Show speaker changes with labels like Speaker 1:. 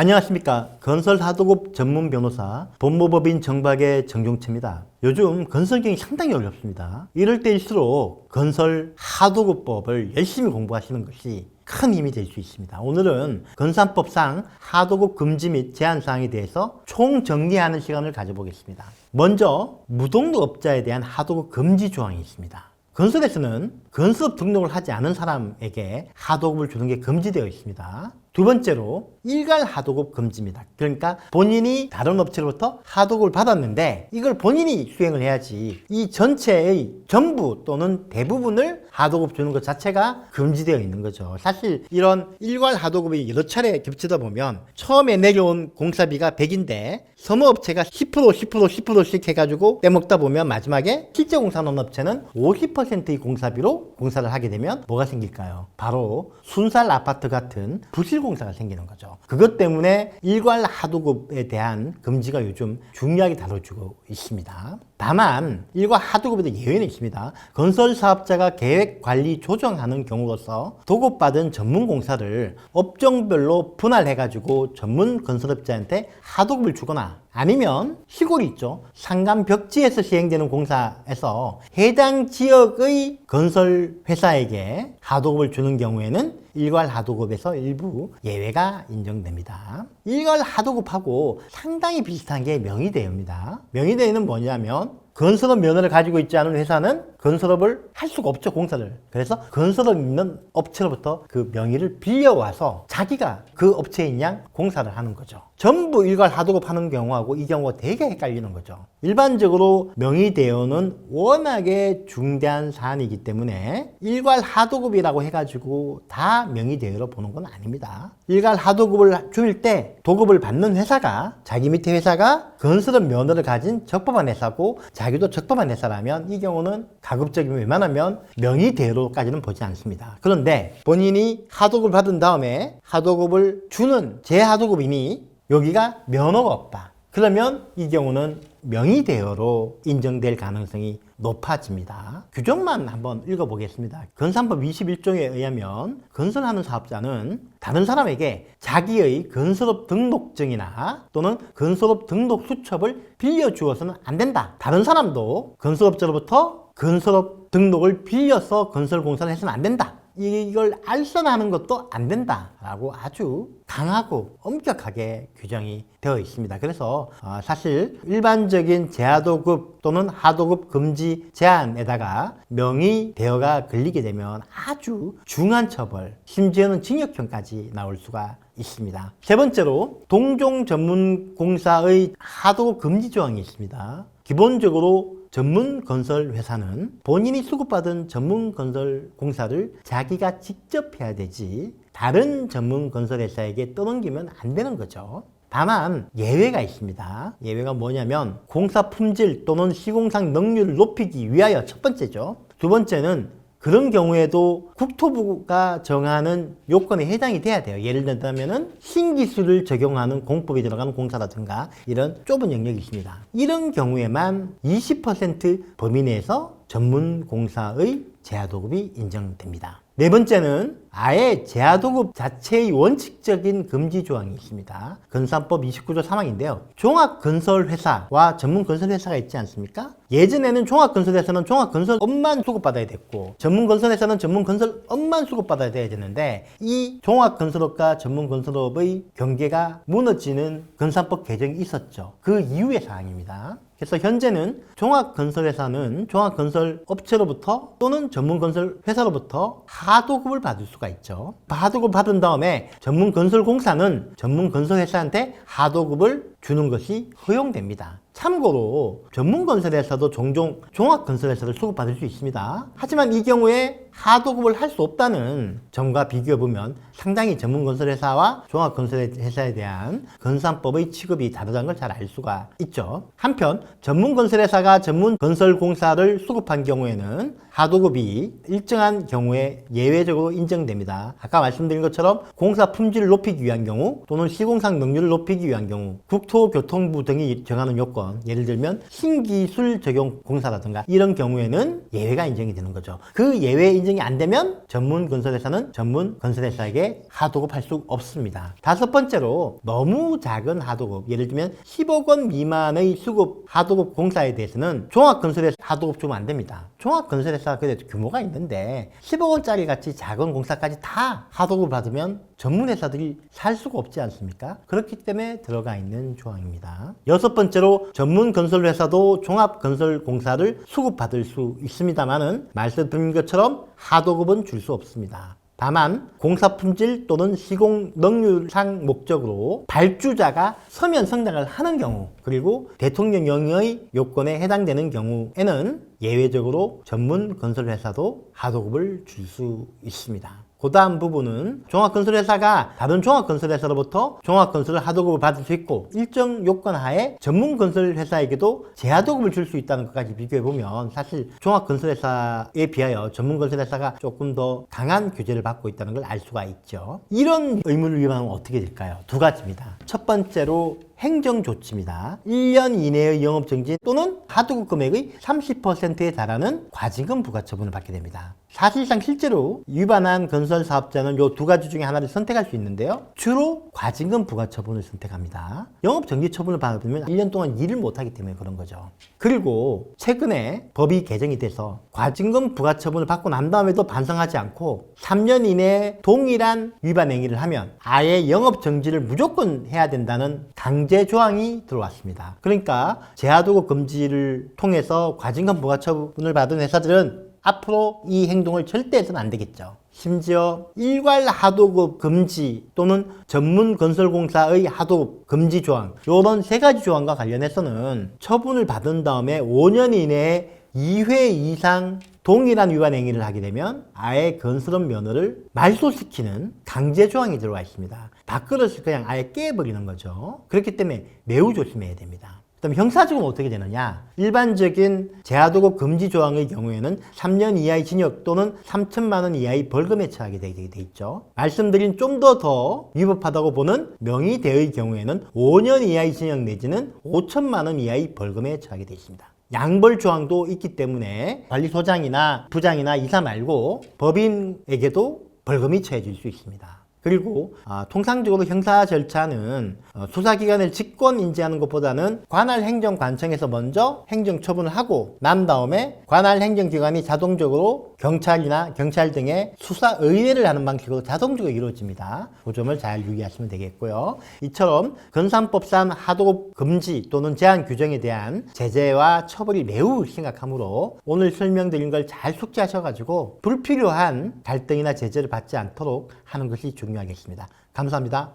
Speaker 1: 안녕하십니까. 건설 하도급 전문 변호사, 법무법인 정박의 정종채입니다. 요즘 건설경이 상당히 어렵습니다. 이럴 때일수록 건설 하도급법을 열심히 공부하시는 것이 큰 힘이 될 수 있습니다. 오늘은 건산법상 하도급 금지 및 제한 사항에 대해서 총 정리하는 시간을 가져보겠습니다. 먼저 무등록업자에 대한 하도급 금지 조항이 있습니다. 건설에서는 건설 등록을 하지 않은 사람에게 하도급을 주는 게 금지되어 있습니다. 두 번째로 일괄 하도급 금지입니다. 그러니까 본인이 다른 업체로부터 하도급을 받았는데 이걸 본인이 수행을 해야지 이 전체의 전부 또는 대부분을 하도급 주는 것 자체가 금지되어 있는 거죠. 사실 이런 일괄 하도급이 여러 차례 겹치다 보면 처음에 내려온 공사비가 100인데 서무업체가 10% 10% 10%씩 해가지고 떼먹다 보면 마지막에 실제 공사하는 업체는 50%의 공사비로 공사를 하게 되면 뭐가 생길까요? 바로 순살 아파트 같은 부실 공사가 생기는 거죠. 그것 때문에 일괄 하도급에 대한 금지가 요즘 중요하게 다뤄지고 있습니다. 다만 일괄 하도급에도 예외는 있습니다. 건설 사업자가 계획 관리 조정하는 경우로서 도급받은 전문 공사를 업종별로 분할해 가지고 전문 건설업자한테 하도급을 주거나 아니면 시골이 있죠. 상간 벽지에서 시행되는 공사에서 해당 지역의 건설 회사에게 하도급을 주는 경우에는 일괄 하도급에서 일부 예외가 인정됩니다. 일괄 하도급하고 상당히 비슷한 게 명의대여입니다. 명의대여는 뭐냐면 건설업 면허를 가지고 있지 않은 회사는 건설업을 할 수가 없죠, 공사를. 그래서 건설업 있는 업체로부터 그 명의를 빌려와서 자기가 그 업체인 양 공사를 하는 거죠. 전부 일괄 하도급 하는 경우하고 이 경우가 되게 헷갈리는 거죠. 일반적으로 명의대여는 워낙에 중대한 사안이기 때문에 일괄 하도급이라고 해가지고 다 명의대여로 보는 건 아닙니다. 일괄 하도급을 줄 때 도급을 받는 회사가 자기 밑에 회사가 건설업 면허를 가진 적법한 회사고 자기도 적법한 회사라면 이 경우는 가급적이면 웬만하면 명의대로까지는 보지 않습니다. 그런데 본인이 하도급을 받은 다음에 하도급을 주는 재하도급이니 여기가 면허가 없다. 그러면 이 경우는 명의대여로 인정될 가능성이 높아집니다. 규정만 한번 읽어보겠습니다. 건산법 21조에 의하면 건설하는 사업자는 다른 사람에게 자기의 건설업 등록증이나 또는 건설업 등록 수첩을 빌려주어서는 안 된다. 다른 사람도 건설업자로부터 건설업 등록을 빌려서 건설공사를 해서는 안 된다. 이걸 알선하는 것도 안 된다라고 아주 강하고 엄격하게 규정이 되어 있습니다. 그래서 어, 사실 일반적인 제하도급 또는 하도급 금지 제한에다가 명의 대여가 걸리게 되면 아주 중한 처벌, 심지어는 징역형까지 나올 수가 있습니다. 세 번째로 동종 전문 공사의 하도급 금지 조항이 있습니다. 기본적으로 전문 건설 회사는 본인이 수급받은 전문 건설 공사를 자기가 직접 해야 되지 다른 전문 건설 회사에게 떠넘기면 안 되는 거죠. 다만 예외가 있습니다. 예외가 뭐냐면 공사 품질 또는 시공상 능률을 높이기 위하여 첫 번째죠. 두 번째는 그런 경우에도 국토부가 정하는 요건에 해당이 돼야 돼요. 예를 들자면은 신기술을 적용하는 공법이 들어가는 공사라든가 이런 좁은 영역이 있습니다. 이런 경우에만 20% 범위 내에서 전문 공사의 제하도급이 인정됩니다. 네 번째는 아예 제하도급 자체의 원칙적인 금지 조항이 있습니다. 건산법 29조 3항인데요. 종합건설회사와 전문건설회사가 있지 않습니까? 예전에는 종합건설회사는 종합건설업만 수급받아야 됐고 전문건설회사는 전문건설업만 수급받아야 돼야 되는데 이 종합건설업과 전문건설업의 경계가 무너지는 건산법 개정이 있었죠. 그 이후의 사항입니다. 그래서 현재는 종합건설회사는 종합건설업체로부터 또는 전문건설회사로부터 하도급을 받을 수가 있죠. 하도급 받은 다음에 전문건설공사는 전문건설회사한테 하도급을 주는 것이 허용됩니다. 참고로 전문건설회사도 종종 종합건설회사를 수급받을 수 있습니다. 하지만 이 경우에 하도급을 할 수 없다는 점과 비교해 보면 상당히 전문 건설회사와 종합건설회사에 대한 건산법의 취급이 다르다는 걸 잘 알 수가 있죠. 한편 전문 건설회사가 전문 건설공사를 수급한 경우에는 하도급이 일정한 경우에 예외적으로 인정됩니다. 아까 말씀드린 것처럼 공사 품질을 높이기 위한 경우 또는 시공상 능률을 높이기 위한 경우 국토교통부 등이 정하는 요건 예를 들면 신기술 적용 공사라든가 이런 경우에는 예외가 인정이 되는 거죠. 그 예외 인정이 안 되면 전문 건설회사는 전문 건설회사에게 하도급 할 수 없습니다. 다섯 번째로 너무 작은 하도급, 예를 들면 10억 원 미만의 수급 하도급 공사에 대해서는 종합건설회사 하도급 주면 안 됩니다. 종합건설회사가 그래도 규모가 있는데 10억 원짜리 같이 작은 공사까지 다 하도급 받으면 전문 회사들이 살 수가 없지 않습니까? 그렇기 때문에 들어가 있는 조항입니다. 여섯 번째로 전문 건설 회사도 종합 건설 공사를 수급받을 수 있습니다만은 말씀드린 것처럼 하도급은 줄 수 없습니다. 다만 공사 품질 또는 시공 능률상 목적으로 발주자가 서면 성장을 하는 경우 그리고 대통령령의 요건에 해당되는 경우에는 예외적으로 전문 건설 회사도 하도급을 줄 수 있습니다. 그 다음 부분은 종합건설회사가 다른 종합건설회사로부터 종합건설을 하도급을 받을 수 있고 일정 요건 하에 전문건설회사에게도 재하도급을 줄 수 있다는 것까지 비교해보면 사실 종합건설회사에 비하여 전문건설회사가 조금 더 강한 규제를 받고 있다는 걸 알 수가 있죠. 이런 의무를 위반하면 어떻게 될까요? 두 가지입니다. 첫 번째로 행정조치입니다. 1년 이내의 영업정지 또는 하도급 금액의 30%에 달하는 과징금 부과처분을 받게 됩니다. 사실상 실제로 위반한 건설 사업자는 이두 가지 중에 하나를 선택할 수 있는데요. 주로 과징금 부과처분을 선택합니다. 영업정지 처분을 받으면 1년 동안 일을 못하기 때문에 그런 거죠. 그리고 최근에 법이 개정이 돼서 과징금 부과처분을 받고 난 다음에도 반성하지 않고 3년 이내에 동일한 위반 행위를 하면 아예 영업정지를 무조건 해야 된다는 강제 조항이 들어왔습니다. 그러니까 제하도급 금지를 통해서 과징금 부과처분을 받은 회사들은 앞으로 이 행동을 절대 해서는 안 되겠죠. 심지어 일괄 하도급 금지 또는 전문 건설공사의 하도급 금지 조항 이런 세 가지 조항과 관련해서는 처분을 받은 다음에 5년 이내에 2회 이상 동일한 위반 행위를 하게 되면 아예 건설업 면허를 말소시키는 강제 조항이 들어와 있습니다. 밥그릇을 그냥 아예 깨버리는 거죠. 그렇기 때문에 매우 조심해야 됩니다. 그다음 형사적으로 어떻게 되느냐? 일반적인 제하도급 금지 조항의 경우에는 3년 이하의 징역 또는 3천만 원 이하의 벌금에 처하게 되게 돼 있죠. 말씀드린 좀더더 위법하다고 보는 명의대의 경우에는 5년 이하의 징역 내지는 5천만 원 이하의 벌금에 처하게 되어 있습니다. 양벌 조항도 있기 때문에 관리소장이나 부장이나 이사 말고 법인에게도 벌금이 처해질 수 있습니다. 그리고 아, 통상적으로 형사 절차는 어, 수사기관을 직권 인지하는 것보다는 관할 행정관청에서 먼저 행정 처분을 하고 난 다음에 관할 행정기관이 자동적으로 경찰이나 경찰 등의 수사 의뢰를 하는 방식으로 자동적으로 이루어집니다. 그 점을 잘 유의하시면 되겠고요. 이처럼 건산법상 하도급 금지 또는 제한 규정에 대한 제재와 처벌이 매우 심각하므로 오늘 설명드린 걸 잘 숙지하셔가지고 불필요한 갈등이나 제재를 받지 않도록 하는 것이 중요하겠습니다. 감사합니다.